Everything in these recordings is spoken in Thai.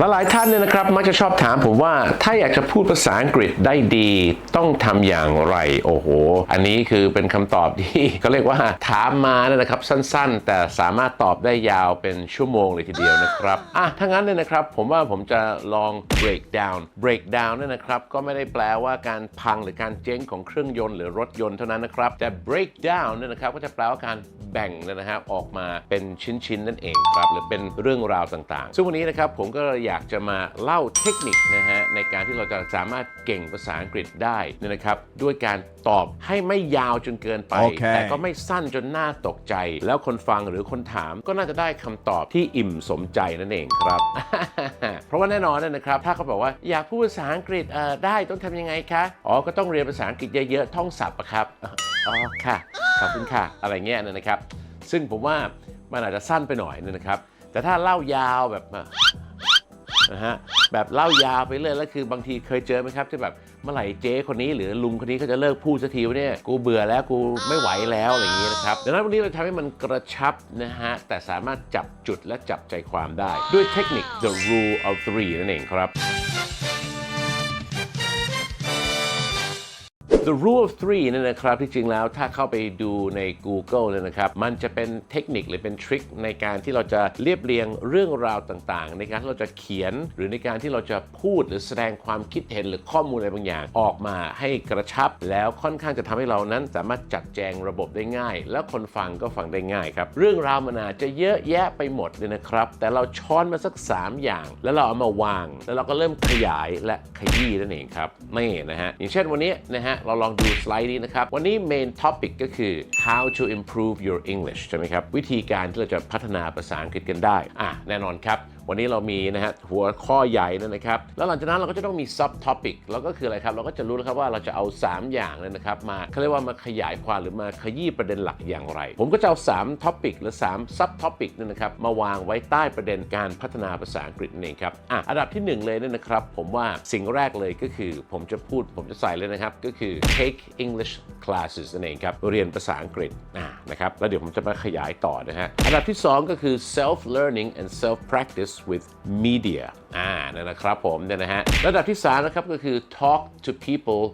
และหลายท่านเนี่ยนะครับมักจะชอบถามผมว่าถ้าอยากจะพูดภาษาอังกฤษได้ดี ต้องทำอย่างไร โอ้โห อันนี้คือเป็นคำตอบที่เขาเรียกว่าถามมาเนี่ยนะครับสั้นๆ แต่สามารถตอบได้ยาวเป็นชั่วโมงเลยทีเดียวนะครับอะถ้างั้นเนี่ยนะครับ ผมว่าผมจะลอง break down break down เนี่ยนะครับก็ไม่ได้แปลว่าการพังหรือการเจ๊งของเครื่องยนต์หรือรถยนต์เท่านั้นนะครับ แต่ break down เนี่ยนะครับก็จะแปลว่าการแบ่งนยนะครับออกมาเป็นชิ้นๆนั่นเองครับหรือเป็นเรื่องราวต่างๆ ซึ่งวันนี้นะครับผมก็อยากจะมาเล่าเทคนิคนะฮะในการที่เราจะสามารถเก่งภาษาอังกฤษได้เนยนะครับ ด้วยการตอบให้ไม่ยาวจนเกินไปโอเคแต่ก็ไม่สั้นจนน่าตกใจ แล้วคนฟังหรือคนถามก็น่าจะได้คำตอบที่อิ่มสมใจนั่นเองครับ เพราะว่าแน่นอนนะครับ ถ้าเขาบอกว่าอยากพูดภาษาอังกฤษเอ่อได้ต้องทำยังไงคะอ๋อก็ต้องเรียนภาษาอังกฤษเยอะๆท่องศัพท์อะครับอ๋อค่ะขอบคุณค่ะ อะไรเงี้ยนะครับ ซึ่งผมว่ามันอาจจะสั้นไปหน่อยนึงนะครับ แต่ถ้าเล่ายาวแบบ นะฮะแบบเล่ายาวไปเรื่อยแล้วคือบางทีเคยเจอไหมครับที่แบบเมื่อไหร่เจ๊คนนี้หรือลุงคนนี้เขาจะเลิกพูดสักทีวะเนี่ยกูเบื่อแล้วกูไม่ไหวแล้วอะไรอย่างนี้นะครับดังนั้นวันนี้เราทำให้มันกระชับนะฮะแต่สามารถจับจุดและจับใจความได้ ด้วยเทคนิค the rule of three นั่นเองครับ The rule of three เนี่ยนะครับที่จริงแล้วถ้าเข้าไปดูใน Google เนี่ยนะครับมันจะเป็นเทคนิคหรือเป็นทริคในการที่เราจะเรียบเรียงเรื่องราวต่างๆ ในการที่เราจะเขียนหรือในการที่เราจะพูดหรือแสดงความคิดเห็นหรือข้อมูลอะไรบางอย่าง ออกมาให้กระชับ แล้วค่อนข้างจะทำให้เรานั้นสามารถจัดแจงระบบได้ง่าย แล้วคนฟังก็ฟังได้ง่ายครับเรื่องราวมันอาจจะเยอะแยะไปหมดเลยนะครับ แต่เราช้อนมาสัก 3 อย่าง แล้วเราเอามาวาง แล้วเราก็เริ่มขยายและขยี้นั่นเองครับนี่นะฮะอย่างเช่นวันนี้นะฮะเราลองดูสไลด์นี้นะครับ วันนี้ main topic ก็คือ how to improve your English ใช่ไหมครับ วิธีการที่เราจะพัฒนาภาษาอังกฤษกันได้ อะ แน่นอนครับวันนี้เรามีนะฮะหัวข้อใหญ่นั่นนะครับ แล้วหลังจากนั้นเราก็จะต้องมี sub topic แล้วก็คืออะไรครับ เราก็จะรู้แล้วครับว่าเราจะเอา 3 อย่างเนยนะครับ มาเขาเรียกว่ามาขยายความหรือมาขยี้ประเด็นหลักอย่างไร ผมก็จะเอา3 topic หรือ 3 sub topic นั่นนะครับ มาวางไว้ใต้ประเด็นการพัฒนาภาษาอังกฤษนั่ครับอะอันดับที่ 1 เลยเนี่ยนะครับ ผมว่าสิ่งแรกเลยก็คือผมจะพูดผมจะใส่เลยนะครับ ก็คือ take English classes นั่นเองครับเรียนภาษาอังกฤษอ่านะครับแล้วเดี๋ยวผมจะมาขยายต่อนะฮะอันดับที่ 2 ก็คือ self learning and self practice with media อ่านั่นนะครับผมเนี่ยนะฮะระดับที่3นะครับก็คือ talk to people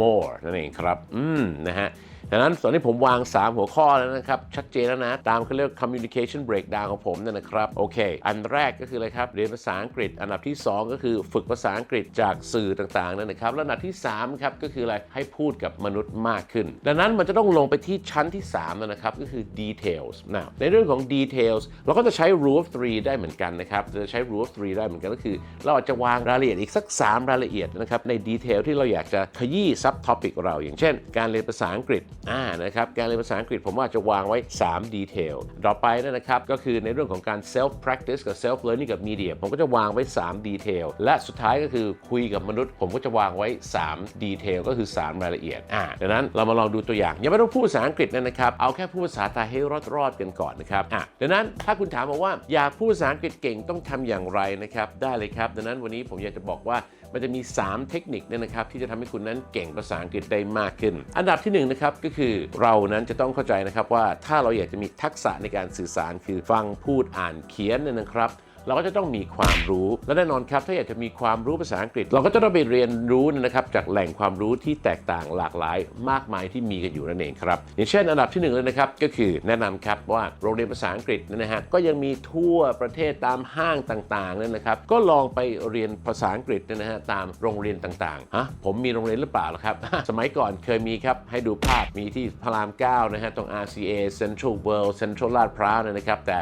more นั่นเองครับ อืม นะฮะ ดังนั้นตอนนี้ผมวาง 3 หัวข้อแล้วนะครับ ชัดเจนแล้วนะ ตามเขาเรียก communication breakdown ของผมเนี่ยนะครับ โอเค อันแรกก็คืออะไรครับ เรียนภาษาอังกฤษ อันดับที่ 2 ก็คือฝึกภาษาอังกฤษจากสื่อต่างๆนั่นนะครับ แล้วอันดับที่ 3 ครับ ก็คืออะไร ให้พูดกับมนุษย์มากขึ้น ดังนั้นมันจะต้องลงไปที่ชั้นที่3แล้วนะครับ ก็คือ details นะในเรื่องของ details เราก็จะใช้ rule of three ได้เหมือนกันนะครับ จะใช้ rule of three ได้เหมือนกันก็คือ เราอาจจะวางรายละเอียดอีกสัก 3 รายละเอียดนะครับในดีเทลที่เราอยากจะขยี้ sub topic เราอย่างเช่น การเรียนภาษาอังกฤษอ่านะครับการเรียนภาษาอังกฤษผมว่าจะวางไว้3 detail ต่อไปนยนะครับ ก็คือในเรื่องของการ self practice กับ self learning กับ media ผมก็จะวางไว้3 detail และสุดท้ายก็คือคุยกับมนุษย์ ผมก็จะวางไว้3 detail ก็คือ 3 รายละเอียดอ่าดังนั้นเรามาลองดูตัวอย่าง ยังไม่ต้องพูดภาษาอังกฤษนะครับ เอาแค่พูดภาษาไทยให้รอดๆกันก่อนนะครับอะดังนั้นถ้าคุณถามมาว่าอยากพูดภาษาอังกฤษเก่งต้องทำอย่างไรนะครับได้เลยครับดังนั้นวันนี้ผมอยากจะบอกว่า มันจะมี 3 เทคนิคเนี่ยนะครับที่จะทำให้คุณนั้นเก่งภาษาอังกฤษได้มากขึ้น อันดับที่1นะครับก็คือเรานั้นจะต้องเข้าใจนะครับว่าถ้าเราอยากจะมีทักษะในการสื่อสารคือฟังพูดอ่านเขียนเนี่ยนะครับ เราก็จะต้องมีความรู้ และแน่นอนครับ ถ้าอยากจะมีความรู้ภาษาอังกฤษ เราก็จะต้องไปเรียนรู้นะครับจากแหล่งความรู้ที่แตกต่างหลากหลาย มากมายที่มีกันอยู่นั่นเองครับอย่างเช่นอันดับที่หนึ่งเลยนะครับก็คือแนะนำครับว่าโรงเรียนภาษาอังกฤษนะฮะก็ยังมีทั่วประเทศตามห้างต่างๆนี่ยนะครับก็ลองไปเรียนภาษาอังกฤษนะฮะตามโรงเรียนต่างๆฮะผมมีโรงเรียนหรือเปล่าล่ะครับ สมัยก่อนเคยมีครับให้ดูภาพมีที่พระราม9นะฮะตรง RCA Central World Central ลาดพร้าวนะครับแต่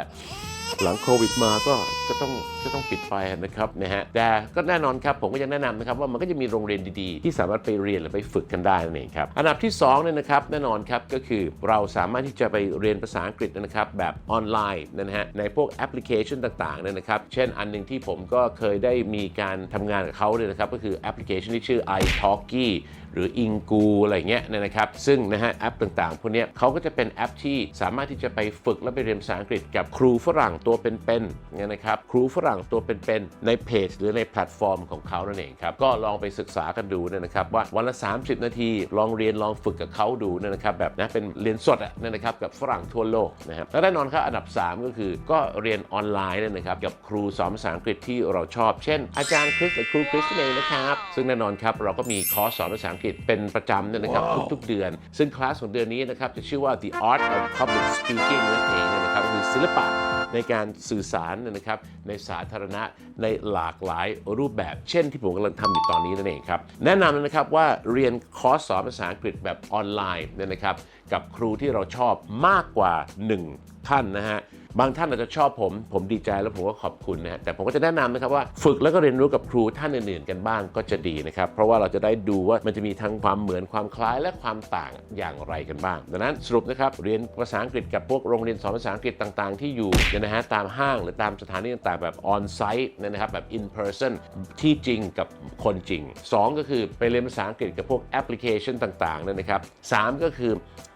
หลังโควิดมาก็ก็ต้องก็ต้องปิดไปนะครับนะฮะแต่ก็แน่นอนครับผมก็ยังแนะนำนะครับว่ามันก็จะมีโรงเรียนดีๆ ที่สามารถไปเรียนหรือไปฝึกกันได้นั่นเองครับอันดับที่2เนี่ยนะครับแน่นอนครับก็คือเราสามารถที่จะไปเรียนภาษาอังกฤษนะครับแบบออนไลน์นะฮะในพวกแอปพลิเคชันต่างๆเนี่ยนะครับเช่นอันหนึ่งที่ผมก็เคยได้มีการทำงานกับเขาเลยนะครับก็คือแอปพลิเคชันที่ชื่อ iTalki หรืออิงกูอะไรเงี้ยนะครับ ซึ่งนะฮะแอปต่างๆพวกนี้เขาก็จะเป็นแอปที่สามารถที่จะไปฝึกและไปเรียนภาษาอังกฤษกับครูฝรั่งตัวเป็นๆเนี่ยนะครับครูฝรั่งตัวเป็นๆในเพจ หรือในแพลตฟอร์มของเขานั่นเองครับก็ลองไปศึกษากันดูนยนะครับว่าวันละ 30 นาทีลองเรียนลองฝึกกับเขาดูนยนะครับแบบนะเป็นเรียนสดอะนยนะครับกับฝรั่งทั่วโลกนะครับแล้วแน่นอนครับอันดับ 3 ก็คือก็เรียนออนไลน์เนี่ยนะครับกับครูสอนภาษาอังกฤษที่เราชอบ เช่น อาจารย์คริสหรือครูคริสนั่นเองนะครับซึ่งแน่นอนครับเราก็มีคอร์สสอนภาษาอังกฤษเป็นประจำเนี่ยนะครับ ทุกๆเดือน ซึ่งคลาสของเดือนนี้นะครับ จะชื่อว่า the art of public speaking นั่นเองนะครับคือศิลปะในการสื่อสารนะครับในสาธารณะในหลากหลายรูปแบบ เช่นที่ผมกำลังทำอยู่ตอนนี้นั่นเองครับ แนะนำนะครับว่าเรียนคอร์สสอนภาษาอังกฤษแบบออนไลน์เนี่ยนะครับกับครูที่เราชอบมากกว่า 1ท่านนะฮะบางท่านอาจจะชอบผม ผมดีใจแล้วผมก็ขอบคุณนะฮะแต่ผมก็จะแนะนำนะครับว่าฝึกแล้วก็เรียนรู้กับครูท่านอื่นๆกันบ้างก็จะดีนะครับ เพราะว่าเราจะได้ดูว่ามันจะมีทั้งความเหมือนความคล้ายและความต่างอย่างไรกันบ้าง ดังนั้นสรุปนะครับเรียนภาษาอังกฤษกับพวกโรงเรียนสอนภาษาอังกฤษต่างๆ ที่อยู่นะฮะตามห้างหรือตามสถานที่ต่างๆแบบออนไซต์นะครับแบบ in person ที่จริงกับคนจริง 2 ก็คือไปเรียนภาษาอังกฤษกับพวกแอปพลิเคชันต่างๆเนี่ยนะครับสามก็คือ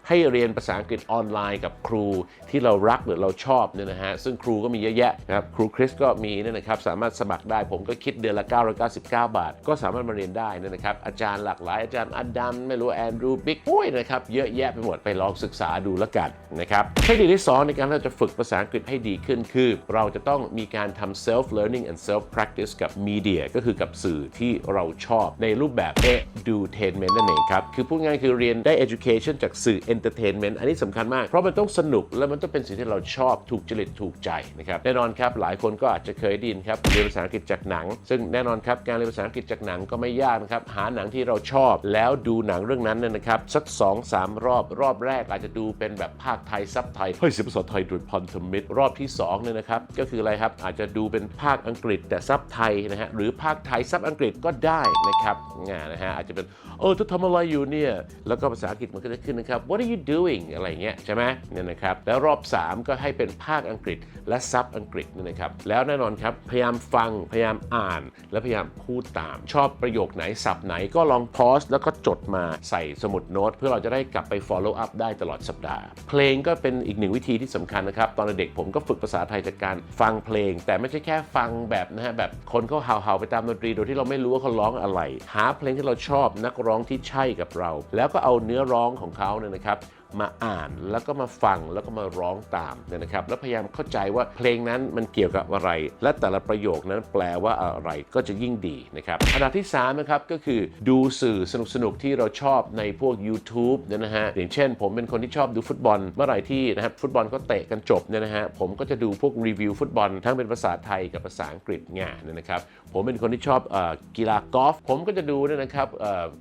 ให้เรียนภาษาอังกฤษออนไลน์กับครูที่เรารักหรือเราชอบเนี่ยนะฮะซึ่งครูก็มีเยอะแยะนะครับครูคริสก็มีเนี่ยนะครับสามารถสมัครได้ผมก็คิดเดือนละ 999 บาท ก็สามารถมาเรียนได้นี่นะครับอาจารย์หลากหลายอาจารย์อดัมไม่รู้แอนดรูบิ๊กโอ้ยนะครับเยอะแยะไปหมดไปลองศึกษาดูแล้วกันนะครับเทคนิคที่สองในการที่เราจะฝึกภาษาอังกฤษให้ดีขึ้นคือ เราจะต้องมีการทำ self learning and self practice กับ media ก็คือกับสื่อที่เราชอบในรูปแบบ edutainment นั่นเองครับคือพูดง่ายคือเรียนได้ education จากสื่อ entertainment อันนี้สำคัญมาก เพราะมันต้องสนุกและมันต้องเป็นสิ่งที่เราชอบถูกจริตถูกใจนะครับแน่นอนครับหลายคนก็อาจจะเคยดินครับเรียนภาษาอังกฤษจากหนัง ซึ่งแน่นอนครับการเรียนภาษาอังกฤษจากหนังก็ไม่ยากนะครับหาหนังที่เราชอบแล้วดูหนังเรื่องนั้นเนี่ยนะครับสัก2อสรอบรอบแรกอาจจะดูเป็นแบบภาคไทยซับไทยเฮ้ยเสียงภาษาไทยโดยพันธมิตรรอบที่2เนี่ยนะครับก็คืออะไรครับอาจจะดูเป็นภาคอังกฤษแต่ซับไทยนะฮะหรือภาคไทยซับอังกฤษก็ได้นะครับง่ายนะฮะอาจจะเป็นเออเธอทำอะไรอยู่เนี่ยแล้วก็ภาษาอังกฤษมันก็จะขึ้นนะครับ what are you doing อะไรเงี้ยใช่ไหมเนี่ยนะครับแล้วรอบ 3 ก็ให้เป็นภาคอังกฤษและซับอังกฤษเนี่ยนะครับแล้วแน่นอนครับพยายามฟังพยายามอ่าน และพยายามพูดตาม ชอบประโยคไหนศัพท์ไหนก็ลองพอสแล้วก็จดมาใส่สมุดโน้ต เพื่อเราจะได้กลับไป follow up ได้ตลอดสัปดาห์ เพลงก็เป็นอีกหนึ่งวิธีที่สำคัญนะครับ ตอนเด็กผมก็ฝึกภาษาไทยจากการฟังเพลง แต่ไม่ใช่แค่ฟังแบบนะฮะแบบคนเขาเห่าๆไปตามดนตรีโดยที่เราไม่รู้ว่าเขาร้องอะไร หาเพลงที่เราชอบนักร้องที่ใช่กับเรา แล้วก็เอาเนื้อร้องของเขาเนี่ยนะครับ มาอ่านแล้วก็มาฟังแล้วก็มาร้องตามนะครับ แล้วพยายามเข้าใจว่าเพลงนั้นมันเกี่ยวกับอะไร และแต่ละประโยคนั้นแปลว่าอะไรก็จะยิ่งดีนะครับอันดับที่3นะครับก็คือดูสื่อสนุกๆที่เราชอบในพวก YouTube เนี่ยนะฮะอย่างเช่น ผมเป็นคนที่ชอบดูฟุตบอลเมื่อไหร่ที่นะครับฟุตบอลก็เตะกันจบเนี่ยนะฮะผมก็จะดูพวกรีวิวฟุตบอลทั้งเป็นภาษาไทยกับภาษาอังกฤษงานนะครับผมเป็นคนที่ชอบอกีฬากอล์ฟผมก็จะดูนะครับ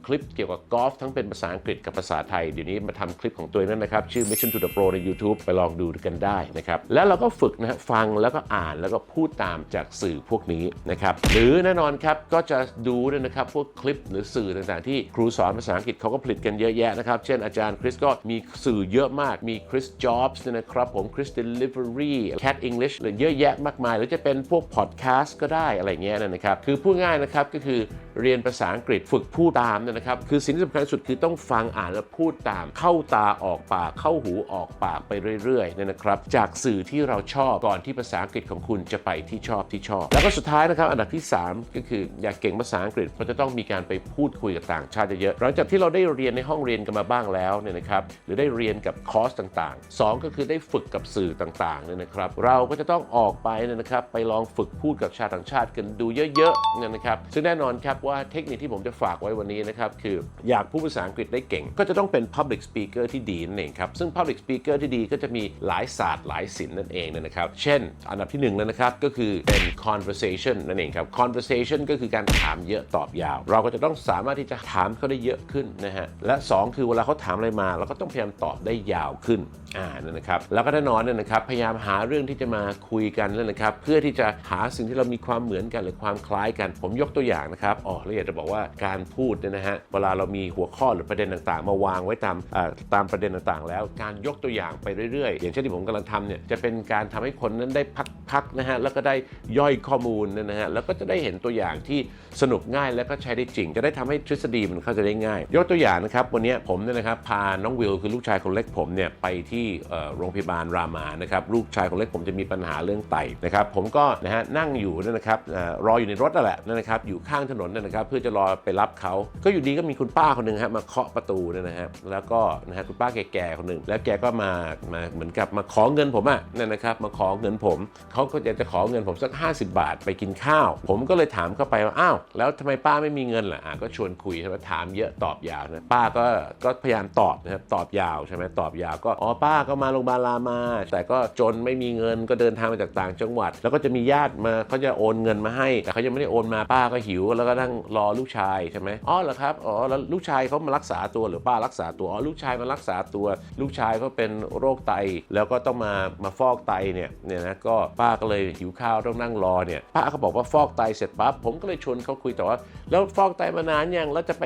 คลิปเกี่ยวกับกอล์ฟทั้งเป็นภาษาอังกฤษกับภาษาไทยเดี๋ยวนี้มาทำคลิปของตัวนั่นนะครับ ชื่อ Mission to the Pro ใน YouTube ไปลองดูกันได้นะครับ แล้วเราก็ฝึกนะฮะฟังแล้วก็อ่านแล้วก็พูดตามจากสื่อพวกนี้นะครับ หรือแน่นอนครับ ก็จะดูด้วยนะครับพวกคลิปหรือสื่อต่างๆ ที่ครูสอนภาษาอังกฤษเขาก็ผลิตกันเยอะแยะนะครับ เช่นอาจารย์คริสก็มีสื่อเยอะมากมีคริสจ็อบส์นะครับผมคริส Delivery Cat English หรือเยอะแยะมากมาย หรือจะเป็นพวกพอดแคสต์ก็ได้อะไรเงี้ยนะครับคือพูดง่ายนะครับก็คือ เรียนภาษาอังกฤษฝึกพูดตามนะครับ คือสิ่งที่สำคัญสุดคือต้องฟังอ่านและพูดตาม เข้าตาออกปาก เข้าหูออกปากไปเรื่อยๆเนี่ยนะครับ จากสื่อที่เราชอบก่อนที่ภาษาอังกฤษของคุณจะไปที่ชอบที่ชอบ แล้วก็สุดท้ายนะครับ อันดับที่ 3 ก็คืออยากเก่งภาษาอังกฤษเราจะต้องมีการไปพูดคุยกับต่างชาติเยอะๆหลังจากที่เราได้เรียนในห้องเรียนกันมาบ้างแล้วเนี่ยนะครับหรือได้เรียนกับคอร์สต่างๆสองก็คือได้ฝึกกับสื่อต่างๆเนี่ยนะครับ เราก็จะต้องออกไปเนี่ยนะครับไปลองฝึกพูดกับชาวต่างชาติกันดูเยอะๆเนี่ยนะครับซึ่งแน่นอนครับว่าเทคนิคที่ผมจะฝากไว้วันนี้นะครับ คืออยากพูดภาษาอังกฤษได้เก่ง ก็จะต้องเป็น public speaker ที่ดีนั่นเองครับ ซึ่ง public speaker ที่ดีก็จะมีหลายศาสตร์หลายศิลป์นั่นเองนะครับ เช่น อันดับที่หนึ่งเลยนะครับ ก็คือเป็น conversation นั่นเองครับ conversation ก็คือการถามเยอะตอบยาว เราก็จะต้องสามารถที่จะถามเขาได้เยอะขึ้นนะฮะและสองคือเวลาเขาถามอะไรมาเราก็ต้องพยายามตอบได้ยาวขึ้นอ่านั่นนะครับแล้วก็แน่นอนเนี่ยนะครับพยายามหาเรื่องที่จะมาคุยกันนั่นนะครับเพื่อที่จะหาสิ่งที่เรามีความเหมือนกันหรือความคล้ายกัน ผมยกตัวอย่างนะครับอออแล้วอยากจะบอกว่าการพูดเนี่ยนะฮะเวลาเรามีหัวข้อหรือประเด็นต่างๆ มาวางไว้ตามตามประเด็นต่างๆ แล้วการยกตัวอย่างไปเรื่อยๆ อย่างเช่นที่ผมกำลังทำเนี่ยจะเป็นการทำให้คนนั้นได้พักๆนะฮะแล้วก็ได้ย่อยข้อมูลนะฮะแล้วก็จะได้เห็นตัวอย่างที่สนุกง่ายแล้วก็ใช้ได้จริง จะได้ทำให้ทฤษฎีมันเข้าใจได้ง่าย ยกตัวอย่างนะครับวันนี้ผมเนี่ยนะครับพาน้องวิลคือลูกชายคนเล็กผมเนี่ยไปที่โรงพยาบาลรามานะครับลูกชายคนเล็กผมจะมีปัญหาเรื่องไตนะครับผมก็นะฮะนั่งอยู่นะครับรออยู่ในรถนั่นแหละนะครับอยู่ข้างถนนนะครับ เพื่อจะรอไปรับเขา ก็อยู่ดีก็มีคุณป้าคนหนึ่งฮะมาเคาะประตูเนี่ยนะฮะแล้วก็นะฮะคุณป้าแก่ๆคนหนึ่งแล้วแกก็มามาเหมือนกับมาขอเงินผมอะนั่นนะครับมาขอเงินผมเขาก็อยากจะขอเงินผมสัก 50 บาทไปกินข้าว ผมก็เลยถามเข้าไปว่าอ้าวแล้วทำไมป้าไม่มีเงินล่ะอะก็ชวนคุยใช่ไหมถามเยอะตอบยาวนะป้าก็ก็พยายามตอบนะครับตอบยาวใช่ไหมตอบยาวก็อ๋อป้าก็มาโรงพยาบาลรามา แต่ก็จนไม่มีเงินก็เดินทางมาจากต่างจังหวัด แล้วก็จะมีญาติมาเขาจะโอนเงินมาให้ แต่เขายังไม่ได้โอนมาป้าก็หิว แล้วก็นั่งรอลูกชายใช่ไหมอ๋อเหรอครับอ๋อแล้วลูกชายเขามารักษาตัวหรือป้ารักษาตัวอ๋อลูกชายมารักษาตัว ลูกชายเขาเป็นโรคไตแล้วก็ต้องมามาฟอกไตเนี่ยเนี่ยนะก็ป้าก็เลยหิวข้าวต้องนั่งรอเนี่ยป้าเขาบอกว่าฟอกไตเสร็จปั๊บผมก็เลยชวนเขาคุยแต่ว่าแล้วฟอกไตมานานยังแล้วจะไป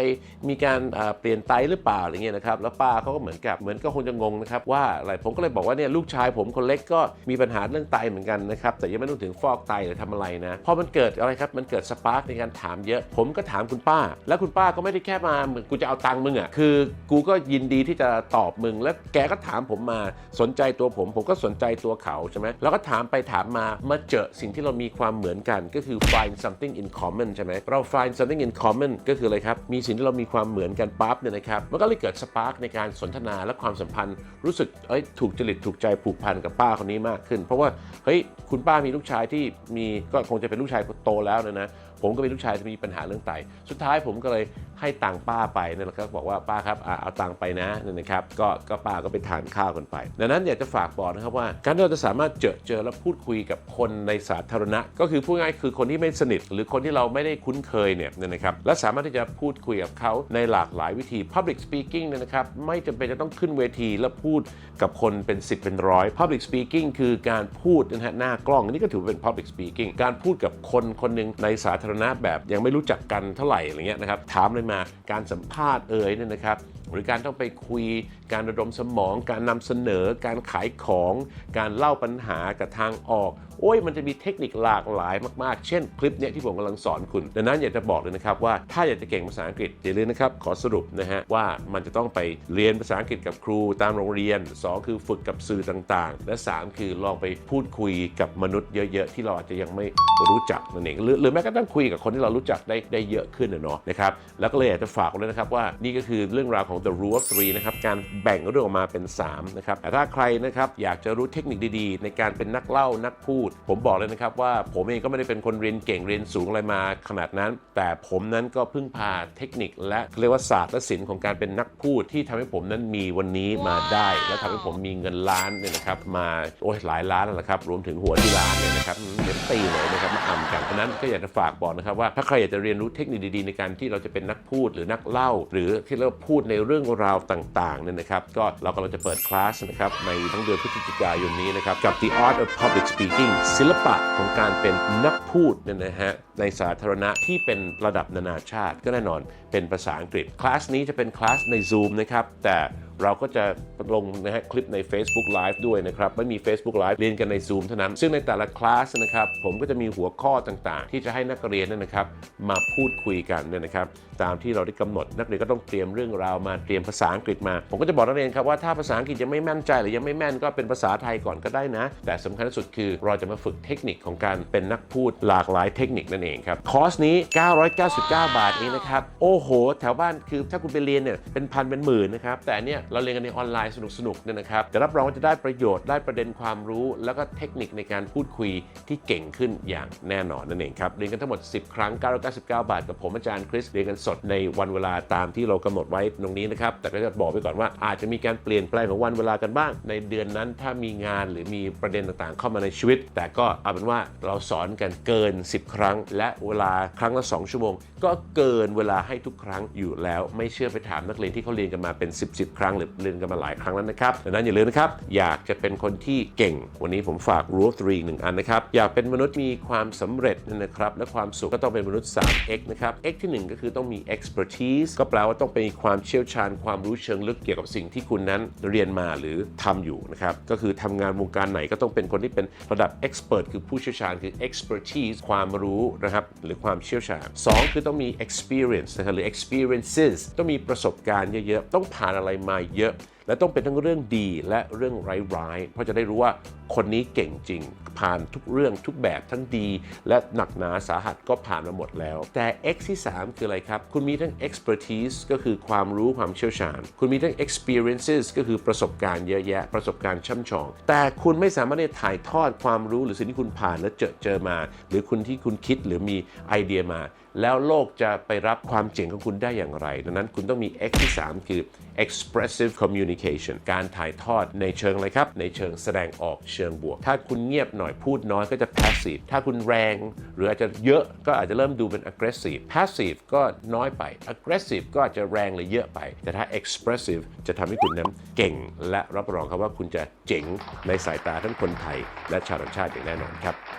มีการเปลี่ยนไตหรือเปล่าอะไรเงี้ยนะครับแล้วป้าเขาก็เหมือนกับเหมือนก็คงจะงงนะครับว่าอะไรผมก็เลยบอกว่าเนี่ยลูกชายผมคนเล็กก็มีปัญหาเรื่องไตเหมือนกันนะครับแต่ยังไม่ต้องถึงฟอกไตหรือทำอะไรนะพอมันเกิดอะไรครับมันเกิดสปาร์กในการถามเยอะผผมก็ถามคุณป้า แล้วคุณป้าก็ไม่ได้แค่มาเหมือนกูจะเอาตังค์มึงอะคือกูก็ยินดีที่จะตอบมึง แล้วแกก็ถามผมมาสนใจตัวผม ผมก็สนใจตัวเขาใช่ไหมแล้วก็ถามไปถามมามาเจอสิ่งที่เรามีความเหมือนกันก็คือ find something in common ใช่ไหมเรา find something in common ก็คืออะไรครับมีสิ่งที่เรามีความเหมือนกันปั๊บเนี่ยนะครับมันก็เลยเกิดสปาร์กในการสนทนาและความสัมพันธ์ รู้สึกเอ้ยถูกจริตถูกใจผูกพันกับป้าคนนี้มากขึ้น เพราะว่าเฮ้ยคุณป้ามีลูกชายที่มีก็คงจะเป็นลูกชายโตแล้วนะนะ ผมก็เป็นลูกชายที่มีปัญหาเรื่องไต สุดท้ายผมก็เลยให้ตังป้าไปนั่นแหละครับบอกว่าป้าครับเอาตังไปนะนั่นนะครับก็ก็ป้าก็ไปทานข้าวกันไป ดังนั้นอยากจะฝากบอกนะครับว่า การที่เราจะสามารถเจอเจอและพูดคุยกับคนในสาธารณะ ก็คือพูดง่ายคือคนที่ไม่สนิท หรือคนที่เราไม่ได้คุ้นเคยเนี่ยนะครับและสามารถที่จะพูดคุยกับเขาในหลากหลายวิธี Public Speaking เนี่ยนะครับไม่จำเป็นจะต้องขึ้นเวทีแล้วพูดกับคนเป็น 10 เป็นร้อย Public Speaking คือการพูดนะฮะหน้ากล้องอันนี้ก็ถือว่าเป็น Public Speaking การพูดกับคนคนหนึ่งในสาธารณะแบบยังไม่รู้จักกันเท่าไหร่อะไรเงี้ยนะครับถามเลยมาการสัมภาษณ์เอ่ยเนี่ยนะครับหรือการต้องไปคุย การระดมสมอง การนำเสนอ การขายของ การเล่าปัญหากับทางออก โอ้ยมันจะมีเทคนิคหลากหลายมากๆ เช่นคลิปเนี้ยที่ผมกำลังสอนคุณ ดังนั้นอยากจะบอกเลยนะครับว่าถ้าอยากจะเก่งภาษาอังกฤษอย่าลืมนะครับขอสรุปนะฮะว่ามันจะต้องไปเรียนภาษาอังกฤษกับครูตามโรงเรียน 2 คือฝึกกับสื่อต่างๆ และ 3 คือลองไปพูดคุยกับมนุษย์เยอะ ๆ ที่เราอาจจะยังไม่รู้จักนั่นเองหรือแม้กระทั่งคุยกับคนที่เรารู้จักได้ได้เยอะขึ้นนะเนาะนะครับแล้วก็เลยอยากจะฝากเลยนะครับว่านี่ก็คือเรื่องราวของ the rule of three นะครับการแบ่งเรื่องออกมาเป็น3นะครับแต่ถ้าใครนะครับอยากจะรู้เทคนิคดีๆ ในการเป็นนักเล่านักพูด ผมบอกเลยนะครับว่าผมเองก็ไม่ได้เป็นคนเรียนเก่งเรียนสูงอะไรมาขนาดนั้น แต่ผมนั้นก็พึ่งพาเทคนิค และเรียกว่าศาสตร์และศิลป์ของการเป็นนักพูดที่ทำให้ผมนั้นมีวันนี้มาได้ และทำให้ผมมีเงินล้านเนี่ยนะครับมาโอ้ยหลายล้านแล้วละครับรวมถึงหัวที่ล้านเนี่ยนะครับเต็มตีเลยนะครับมาอ่ำกันเพราะฉะนั้นก็อยากจะฝากบอกนะครับว่าถ้าใครอยากจะเรียนรู้เทคนิคดีๆ ในการที่เราจะเป็นนักพูดหรือนักเล่า หรือที่เราพูดในเรื่องราวต่างๆเนี่ยนะครับก็เรากำลังจะเปิดคลาสนะครับในทั้งเดือนพฤศจิกายนนี้นะครับกับ The Art of Public Speaking ศิลปะของการเป็นนักพูดเนี่ยนะฮะในสาธารณะที่เป็นระดับนานาชาติก็แน่นอนเป็นภาษาอังกฤษ คลาสนี้จะเป็นคลาสใน Zoom นะครับแต่ เราก็จะลงนะฮะคลิปใน Facebook Live ด้วยนะครับไม่มี Facebook Live เรียนกันใน Zoom เท่านั้น ซึ่งในแต่ละคลาสนะครับผมก็จะมีหัวข้อต่างๆ ที่จะให้นักเรียนเนยนะครับมาพูดคุยกันเนี่ยนะครับตามที่เราได้กำหนดนักเรียนก็ต้องเตรียมเรื่องราวมาเตรียมภาษาอังกฤษมา ผมก็จะบอกนักเรียนครับว่าถ้าภาษาอังกฤษยังไม่แม่นใจหรือยังไม่แม่นก็เป็นภาษาไทยก่อนก็ได้นะ แต่สำคัญที่สุดคือเราจะมาฝึกเทคนิคของการเป็นนักพูดหลากหลายเทคนิคนั่นเองครับคอร์สนี้ 999 บาทเองนะครับโอ้โห แถวบ้านคือถ้าคุณไปเรียนเนี่ยเป็นพันเป็นหมื่นนะครับแต่เนี่ยเราเรียนกันในออนไลน์สนุกๆเนี่ยนะครับจะรับรองว่าจะได้ประโยชน์ได้ประเด็นความรู้ แล้วก็เทคนิคในการพูดคุยที่เก่งขึ้นอย่างแน่นอนนั่นเองครับเรียนกันทั้งหมด 10 ครั้ง 999 บาท กับผมอาจารย์คริสเรียนกันสดในวันเวลาตามที่เรากำหนดไว้ตรงนี้นะครับแต่ก็จะบอกไปก่อนว่าอาจจะมีการเปลี่ยนแปลงของวันเวลากันบ้าง ในเดือนนั้นถ้ามีงานหรือมีประเด็นต่างๆ เข้ามาในชีวิต แต่ก็เอาเป็นว่าเราสอนกันเกิน 10 ครั้ง และเวลาครั้งละ 2 ชั่วโมง ก็เกินเวลาให้ทุกครั้งอยู่แล้วไม่เชื่อไปถามนักเรียนที่เขาเรียนกันมาเป็น 10 10ครั้งหรือเรียนกันมาหลายครั้งแล้วนะครับดังนั้นอย่าลืมนะครับ อยากจะเป็นคนที่เก่ง วันนี้ผมฝาก rule of three หนึ่งอันนะครับ อยากเป็นมนุษย์มีความสำเร็จนะครับ และความสุขก็ต้องเป็นมนุษย์ 3x นะครับ x ที่ 1 ก็คือต้องมี expertise ก็แปลว่าต้องเป็นความเชี่ยวชาญความรู้เชิงลึกเกี่ยวกับสิ่งที่คุณนั้นเรียนมาหรือทำอยู่นะครับ ก็คือทำงานวงการไหนก็ต้องเป็นคนที่เป็นระดับ expert คือผู้เชี่ยวชาญคือ expertise ความรู้นะครับหรือความเชี่ยวชาญ 2 คือต้องมี experience นะครับหรือ experiences ต้องมีประสบการณ์เยอะๆ ต้องผ่านอะไรมาเยอะ และต้องเป็นทั้งเรื่องดีและเรื่องร้ายๆเพราะจะได้รู้ว่าคนนี้เก่งจริง ผ่านทุกเรื่องทุกแบบทั้งดี และหนักหนาสาหัสก็ผ่านมาหมดแล้ว แต่ X ที่ 3 คืออะไรครับ คุณมีทั้ง expertise ก็คือความรู้ความเชี่ยวชาญ คุณมีทั้ง experiences ก็คือประสบการณ์เยอะแยะ ประสบการณ์ช่ำชอง แต่คุณไม่สามารถที่จะถ่ายทอดความรู้หรือสิ่งที่คุณผ่านและเจอเจอมา หรือคุณที่คุณคิดหรือมีไอเดียมา แล้วโลกจะไปรับความเจ๋งของคุณได้อย่างไร ดังนั้นคุณต้องมี X ที่ 3 คือ expressive communication communication การถ่ายทอดในเชิงอะไรครับ ในเชิงแสดงออกเชิงบวก ถ้าคุณเงียบหน่อยพูดน้อยก็จะ passive ถ้าคุณแรง หรืออาจจะเยอะก็อาจจะเริ่มดูเป็น aggressive passive ก็น้อยไป aggressive ก็อาจจะแรงหรือเยอะไป แต่ถ้า expressive จะทำให้คุณนั้นเก่ง และรับรองครับว่าคุณจะเจ๋งในสายตาทั้งคนไทย และชาวต่างชาติอย่างแน่นอนครับ